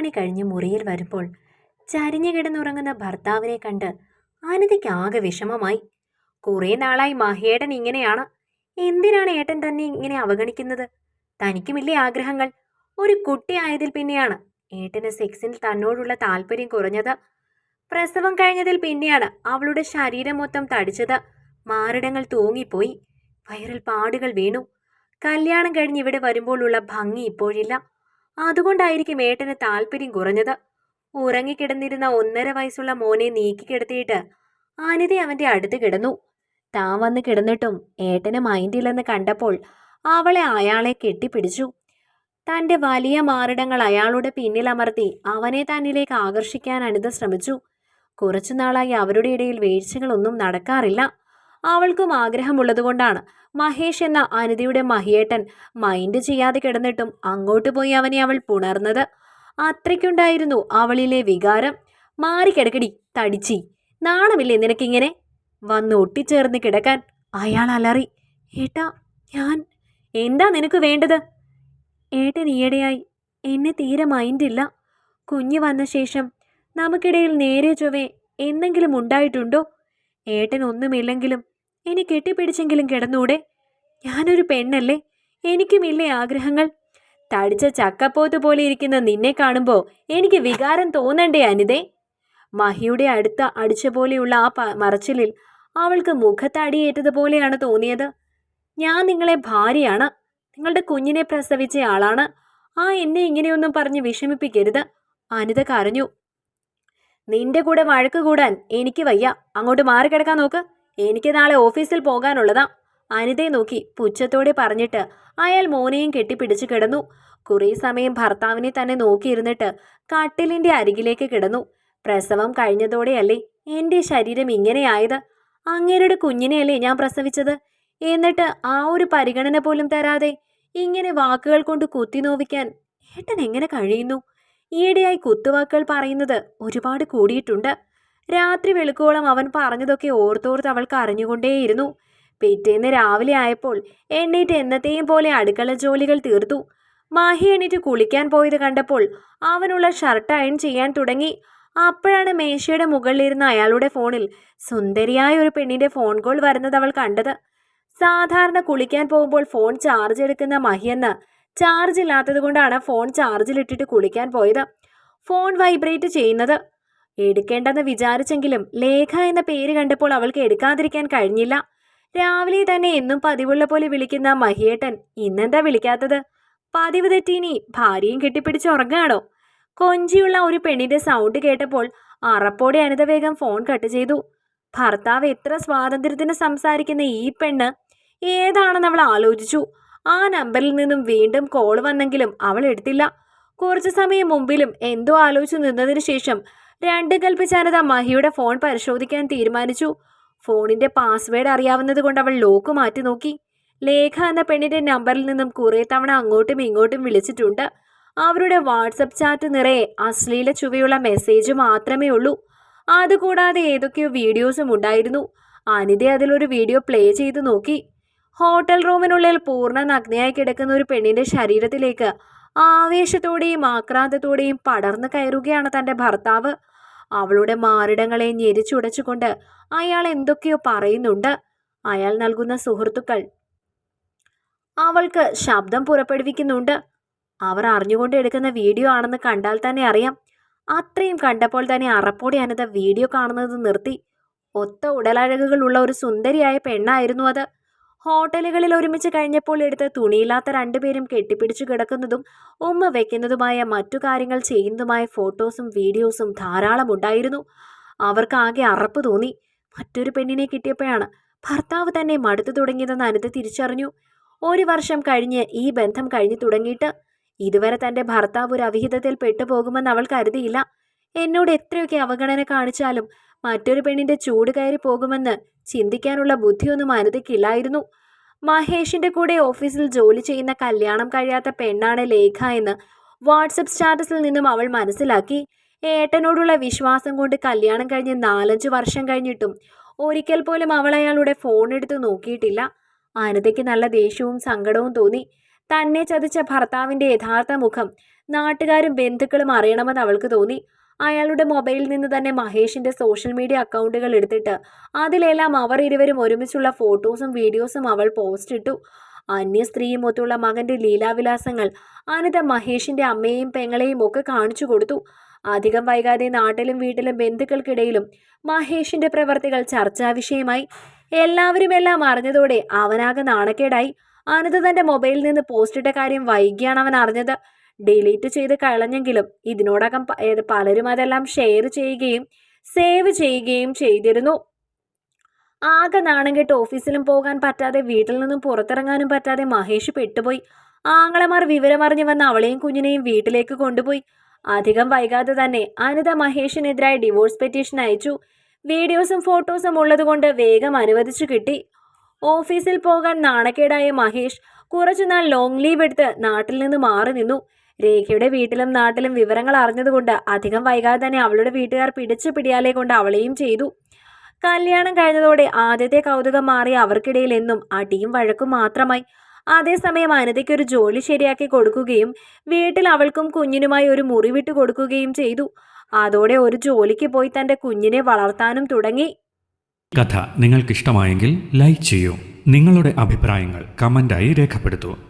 അടുക്കളപ്പണി കഴിഞ്ഞ് മുറിയിൽ വരുമ്പോൾ ചരിഞ്ഞു കിടന്നുറങ്ങുന്ന ഭർത്താവിനെ കണ്ട് അനിതയ്ക്ക് ആകെ വിഷമമായി. കുറേ നാളായി മഹേട്ടൻ ഇങ്ങനെയാണ്. എന്തിനാണ് ഏട്ടൻ തന്നെ ഇങ്ങനെ അവഗണിക്കുന്നത്? തനിക്കുമില്ലേ ആഗ്രഹങ്ങൾ? ഒരു കുട്ടിയായതിൽ പിന്നെയാണ് ഏട്ടന് സെക്സിൽ തന്നോടുള്ള താല്പര്യം കുറഞ്ഞത്. പ്രസവം കഴിഞ്ഞതിൽ പിന്നെയാണ് അവളുടെ ശരീരം മൊത്തം തടിച്ചത്. മാറിടങ്ങൾ തൂങ്ങിപ്പോയി. വയറിൽ പാടുകൾ വീണു. കല്യാണം കഴിഞ്ഞ് ഇവിടെ വരുമ്പോഴുള്ള ഭംഗി ഇപ്പോഴില്ല. അതുകൊണ്ടായിരിക്കും ഏട്ടന് താല്പര്യം കുറഞ്ഞത്. ഉറങ്ങിക്കിടന്നിരുന്ന ഒന്നര വയസ്സുള്ള മോനെ നീക്കിക്കിടത്തിയിട്ട് അനിത അവന്റെ അടുത്ത് കിടന്നു. താൻ വന്ന് കിടന്നിട്ടും ഏട്ടന് മൈൻഡില്ലെന്ന് കണ്ടപ്പോൾ അവളെ അയാളെ കെട്ടിപ്പിടിച്ചു. തന്റെ വലിയ മാറിടങ്ങൾ അയാളുടെ പിന്നിലമർത്തി അവനെ തന്നിലേക്ക് ആകർഷിക്കാൻ അനിത ശ്രമിച്ചു. കുറച്ചുനാളായി അവരുടെ ഇടയിൽ വീഴ്ചകളൊന്നും നടക്കാറില്ല. അവൾക്കും ആഗ്രഹമുള്ളതുകൊണ്ടാണ്. മഹേഷ് എന്ന അനിതയുടെ മഹിയേട്ടൻ മൈൻഡ് ചെയ്യാതെ കിടന്നിട്ടും അങ്ങോട്ട് പോയി അവനെ അവൾ പുണർന്നത്. അത്രയ്ക്കുണ്ടായിരുന്നു അവളിലെ വികാരം. മാറിക്കിടക്കടി തടിച്ചി. നാണമില്ലേ നിനക്കിങ്ങനെ? വന്ന് ഒട്ടിച്ചേർന്ന് കിടക്കാൻ അയാൾ അലറി ഏട്ടാ ഞാൻ എന്താ നിനക്ക് വേണ്ടത്? ഏട്ടൻ ഈയിടെയായി എന്നെ തീരെ മൈൻഡില്ല കുഞ്ഞു വന്ന ശേഷം നമുക്കിടയിൽ നേരെ ചൊവ്വേ എന്തെങ്കിലും ഉണ്ടായിട്ടുണ്ടോ? ഏട്ടൻ ഒന്നുമില്ലെങ്കിലും എന്നെ കെട്ടിപ്പിടിച്ചെങ്കിലും കിടന്നൂടെ? ഞാനൊരു പെണ്ണല്ലേ? എനിക്കുമില്ലേ ആഗ്രഹങ്ങൾ? തടിച്ച ചക്കപ്പോത്ത് പോലെ ഇരിക്കുന്ന നിന്നെ കാണുമ്പോൾ എനിക്ക് വികാരം തോന്നണ്ടേ അനിതേ? മഹിയുടെ അടുത്ത അടിച്ച പോലെയുള്ള ആ മറച്ചിലിൽ അവൾക്ക് മുഖത്തടിയേറ്റതുപോലെയാണ് തോന്നിയത്. ഞാൻ നിങ്ങളെ ഭാര്യയാണ്. നിങ്ങളുടെ കുഞ്ഞിനെ പ്രസവിച്ച ആളാണ്. ആ എന്നെ ഇങ്ങനെയൊന്നും പറഞ്ഞ് വിഷമിപ്പിക്കരുത്. അനിത കരഞ്ഞു. നിന്റെ കൂടെ വഴക്ക് കൂടാൻ എനിക്ക് വയ്യ. അങ്ങോട്ട് മാറിക്കിടക്കാൻ നോക്ക്. എനിക്ക് നാളെ ഓഫീസിൽ പോകാനുള്ളതാ. അനിതയെ നോക്കി പുച്ഛത്തോടെ പറഞ്ഞിട്ട് അയാൾ മോനെയും കെട്ടിപ്പിടിച്ച് കിടന്നു. കുറേ സമയം ഭർത്താവിനെ തന്നെ നോക്കിയിരുന്നിട്ട് കട്ടിലിന്റെ അരികിലേക്ക് കിടന്നു. പ്രസവം കഴിഞ്ഞതോടെയല്ലേ എന്റെ ശരീരം ഇങ്ങനെയായത്? അങ്ങേരുടെ കുഞ്ഞിനെയല്ലേ ഞാൻ പ്രസവിച്ചത്? എന്നിട്ട് ആ ഒരു പരിഗണന പോലും തരാതെ ഇങ്ങനെ വാക്കുകൾ കൊണ്ട് കുത്തി നോവിക്കാൻ ഏട്ടൻ എങ്ങനെ കഴിയുന്നു? ഈയിടെയായി കുത്തുവാക്കുകൾ പറയുന്നത് ഒരുപാട് കൂടിയിട്ടുണ്ട്. രാത്രി വെളുക്കോളം അവൻ പറഞ്ഞതൊക്കെ ഓർത്തോർത്ത് അവൾക്ക് അറിഞ്ഞുകൊണ്ടേയിരുന്നു പിറ്റേന്ന് രാവിലെ ആയപ്പോൾ എണ്ണീറ്റ് എന്നത്തെയും പോലെ അടുക്കള ജോലികൾ തീർത്തു. മാഹി എണീറ്റ് കുളിക്കാൻ പോയത് കണ്ടപ്പോൾ അവനുള്ള ഷർട്ട് അയൺ ചെയ്യാൻ തുടങ്ങി. അപ്പോഴാണ് മേശയുടെ മുകളിലിരുന്ന അയാളുടെ ഫോണിൽ സുന്ദരിയായ ഒരു പെണ്ണിന്റെ ഫോൺ കോൾ വരുന്നത് അവൾ കണ്ടത്. സാധാരണ കുളിക്കാൻ പോകുമ്പോൾ ഫോൺ ചാർജ് എടുക്കുന്ന മഹിയെന്ന് ചാർജ് ഇല്ലാത്തത് കൊണ്ടാണ് ഫോൺ ചാർജിലിട്ടിട്ട് കുളിക്കാൻ പോയത്. ഫോൺ വൈബ്രേറ്റ് ചെയ്യുന്നത്. എടുക്കേണ്ടെന്ന് വിചാരിച്ചെങ്കിലും ലേഖ എന്ന പേര് കണ്ടപ്പോൾ അവൾക്ക് എടുക്കാതിരിക്കാൻ കഴിഞ്ഞില്ല. രാവിലെ തന്നെ എന്നും പതിവുള്ള പോലെ വിളിക്കുന്ന മഹിയേട്ടൻ ഇന്നെന്താ വിളിക്കാത്തത്? പതിവ് തെറ്റീനി ഭാര്യയും കെട്ടിപ്പിടിച്ച് ഉറങ്ങാണോ കൊഞ്ചിയുള്ള ഒരു പെണ്ണിന്റെ സൗണ്ട് കേട്ടപ്പോൾ അറപ്പോടെ അനിത വേഗം ഫോൺ കട്ട് ചെയ്തു. ഭർത്താവ് എത്ര സ്വാതന്ത്ര്യത്തിന് സംസാരിക്കുന്ന ഈ പെണ്ണ് ഏതാണെന്ന് അവൾ ആലോചിച്ചു. ആ നമ്പറിൽ നിന്നും വീണ്ടും കോൾ വന്നെങ്കിലും അവൾ എടുത്തില്ല. കുറച്ചു സമയം മുമ്പിലും എന്തോ ആലോചിച്ചു നിന്നതിന് ശേഷം രണ്ട് കൽപ്പിച്ചാനത് മഹിയുടെ ഫോൺ പരിശോധിക്കാൻ തീരുമാനിച്ചു. ഫോണിന്റെ പാസ്വേഡ് അറിയാവുന്നത് കൊണ്ട് അവൾ ലോക്ക് മാറ്റി നോക്കി. ലേഖ എന്ന പെണ്ണിന്റെ നമ്പറിൽ നിന്നും കുറേ തവണ അങ്ങോട്ടും ഇങ്ങോട്ടും വിളിച്ചിട്ടുണ്ട്. അവരുടെ വാട്സപ്പ് ചാറ്റ് നിറയെ അശ്ലീല ചുവയുള്ള മെസ്സേജ് മാത്രമേ ഉള്ളൂ. അതുകൂടാതെ ഏതൊക്കെയോ വീഡിയോസും ഉണ്ടായിരുന്നു. അനിത അതിലൊരു വീഡിയോ പ്ലേ ചെയ്ത് നോക്കി. ഹോട്ടൽ റൂമിനുള്ളിൽ പൂർണ നഗ്നയായി കിടക്കുന്ന ഒരു പെണ്ണിന്റെ ശരീരത്തിലേക്ക് ആവേശത്തോടെയും ആക്രാന്തത്തോടെയും പടർന്നു കയറുകയാണ് തന്റെ ഭർത്താവ്. അവളുടെ മാറിടങ്ങളെ ഞെരിച്ചുടച്ചുകൊണ്ട് അയാൾ എന്തൊക്കെയോ പറയുന്നുണ്ട്. അയാൾ നൽകുന്ന സുഹൃത്തുക്കൾ. അവൾക്ക് ശബ്ദം പുറപ്പെടുവിക്കുന്നുണ്ട്. അവർ അറിഞ്ഞുകൊണ്ട് എടുക്കുന്ന വീഡിയോ ആണെന്ന് കണ്ടാൽ തന്നെ അറിയാം. അത്രയും കണ്ടപ്പോൾ തന്നെ അറപ്പോടെ അനത വീഡിയോ കാണുന്നത് നിർത്തി. ഒത്ത ഉടലഴകുകളുള്ള ഒരു സുന്ദരിയായ പെണ്ണായിരുന്നു അത്. ഹോട്ടലുകളിൽ ഒരുമിച്ച് കഴിഞ്ഞപ്പോൾ എടുത്ത് തുണിയില്ലാത്ത രണ്ടുപേരും കെട്ടിപ്പിടിച്ചു കിടക്കുന്നതും ഉമ്മ വെക്കുന്നതുമായ മറ്റു കാര്യങ്ങൾ ചെയ്യുന്നതുമായ ഫോട്ടോസും വീഡിയോസും ധാരാളം ഉണ്ടായിരുന്നു. അവർക്കാകെ അറപ്പ് തോന്നി. മറ്റൊരു പെണ്ണിനെ കിട്ടിയപ്പോഴാണ് ഭർത്താവ് തന്നെ മടുത്തു തുടങ്ങിയതെന്ന് അനിത തിരിച്ചറിഞ്ഞു. ഒരു വർഷം കഴിഞ്ഞ് ഈ ബന്ധം കഴിഞ്ഞു തുടങ്ങിയിട്ട് ഇതുവരെ തന്റെ ഭർത്താവ് ഒരു അവിഹിതത്തിൽ പെട്ടുപോകുമെന്ന് അവൾ കരുതിയില്ല. എന്നോട് എത്രയൊക്കെ അവഗണന കാണിച്ചാലും മറ്റൊരു പെണ്ണിന്റെ ചൂട് കയറി പോകുമെന്ന് ചിന്തിക്കാനുള്ള ബുദ്ധിയൊന്നും അനിതയ്ക്കില്ലായിരുന്നു മഹേഷിന്റെ കൂടെ ഓഫീസിൽ ജോലി ചെയ്യുന്ന കല്യാണം കഴിയാത്ത പെണ്ണാണ് ലേഖ എന്ന് വാട്സപ്പ് സ്റ്റാറ്റസിൽ നിന്നും അവൾ മനസ്സിലാക്കി. ഏട്ടനോടുള്ള വിശ്വാസം കൊണ്ട് കല്യാണം കഴിഞ്ഞ് നാലഞ്ച് വർഷം കഴിഞ്ഞിട്ടും ഒരിക്കൽ പോലും അവൾ അയാളുടെ ഫോൺ എടുത്ത് നോക്കിയിട്ടില്ല. അനിതയ്ക്ക് നല്ല ദേഷ്യവും സങ്കടവും തോന്നി. തന്നെ ചതിച്ച ഭർത്താവിന്റെ യഥാർത്ഥ മുഖം നാട്ടുകാരും ബന്ധുക്കളും അറിയണമെന്ന് അവൾക്ക് തോന്നി. അയാളുടെ മൊബൈലിൽ നിന്ന് തന്നെ മഹേഷിന്റെ സോഷ്യൽ മീഡിയ അക്കൗണ്ടുകൾ എടുത്തിട്ട് അതിലെല്ലാം അവർ ഇരുവരും ഒരുമിച്ചുള്ള ഫോട്ടോസും വീഡിയോസും അവൾ പോസ്റ്റ് ഇട്ടു. അന്യ സ്ത്രീയും ഒത്തുള്ള മകന്റെ ലീലാവിലാസങ്ങൾ അനിത മഹേഷിന്റെ അമ്മയെയും പെങ്ങളെയും ഒക്കെ കാണിച്ചു കൊടുത്തു. അധികം വൈകാതെ നാട്ടിലും വീട്ടിലും ബന്ധുക്കൾക്കിടയിലും മഹേഷിന്റെ പ്രവർത്തികൾ ചർച്ചാ വിഷയമായി. എല്ലാവരും എല്ലാം അറിഞ്ഞതോടെ അവനാകെ നാണക്കേടായി. അനിത തന്റെ മൊബൈലിൽ നിന്ന് പോസ്റ്റിട്ട കാര്യം വൈകിയാണ് അവൻ അറിഞ്ഞത്. ഡിലീറ്റ് ചെയ്ത് കളഞ്ഞെങ്കിലും ഇതിനോടകം പലരും അതെല്ലാം ഷെയർ ചെയ്യുകയും സേവ് ചെയ്യുകയും ചെയ്തിരുന്നു. ആകെ നാണം കെട്ട് ഓഫീസിലും പോകാൻ പറ്റാതെ വീട്ടിൽ നിന്നും പുറത്തിറങ്ങാനും പറ്റാതെ മഹേഷ് പെട്ടുപോയി. ആങ്ങളമാർ വിവരമറിഞ്ഞു വന്ന അവളെയും കുഞ്ഞിനെയും വീട്ടിലേക്ക് കൊണ്ടുപോയി. അധികം വൈകാതെ തന്നെ അനിത മഹേഷിനെതിരായ ഡിവോഴ്സ് പെറ്റീഷൻ അയച്ചു. വീഡിയോസും ഫോട്ടോസും ഉള്ളതുകൊണ്ട് വേഗം അനുവദിച്ചു കിട്ടി. ഓഫീസിൽ പോകാൻ നാണക്കേടായ മഹേഷ് കുറച്ചുനാൾ ലോങ് ലീവ് എടുത്ത് നാട്ടിൽ നിന്ന് മാറി നിന്നു. രേഖയുടെ വീട്ടിലും നാട്ടിലും വിവരങ്ങൾ അറിഞ്ഞതുകൊണ്ട് അധികം വൈകാതെ തന്നെ അവളുടെ വീട്ടുകാർ പിടിച്ചു പിടിയാലെ കൊണ്ട് അവളെയും ചെയ്തു. കല്യാണം കഴിഞ്ഞതോടെ ആദ്യത്തെ കൗതുകം മാറി അവർക്കിടയിൽ എന്നും അടിയും വഴക്കും മാത്രമായി. അതേസമയം അനിതയ്ക്ക് ഒരു ജോലി ശരിയാക്കി കൊടുക്കുകയും വീട്ടിൽ അവൾക്കും കുഞ്ഞിനുമായി ഒരു മുറി വിട്ടു കൊടുക്കുകയും ചെയ്തു. അതോടെ ഒരു ജോലിക്ക് പോയി തന്റെ കുഞ്ഞിനെ വളർത്താനും തുടങ്ങി. കഥ നിങ്ങൾക്കിഷ്ടമായെങ്കിൽ ലൈക്ക് ചെയ്യൂ. നിങ്ങളുടെ അഭിപ്രായങ്ങൾ കമന്റായി രേഖപ്പെടുത്തൂ.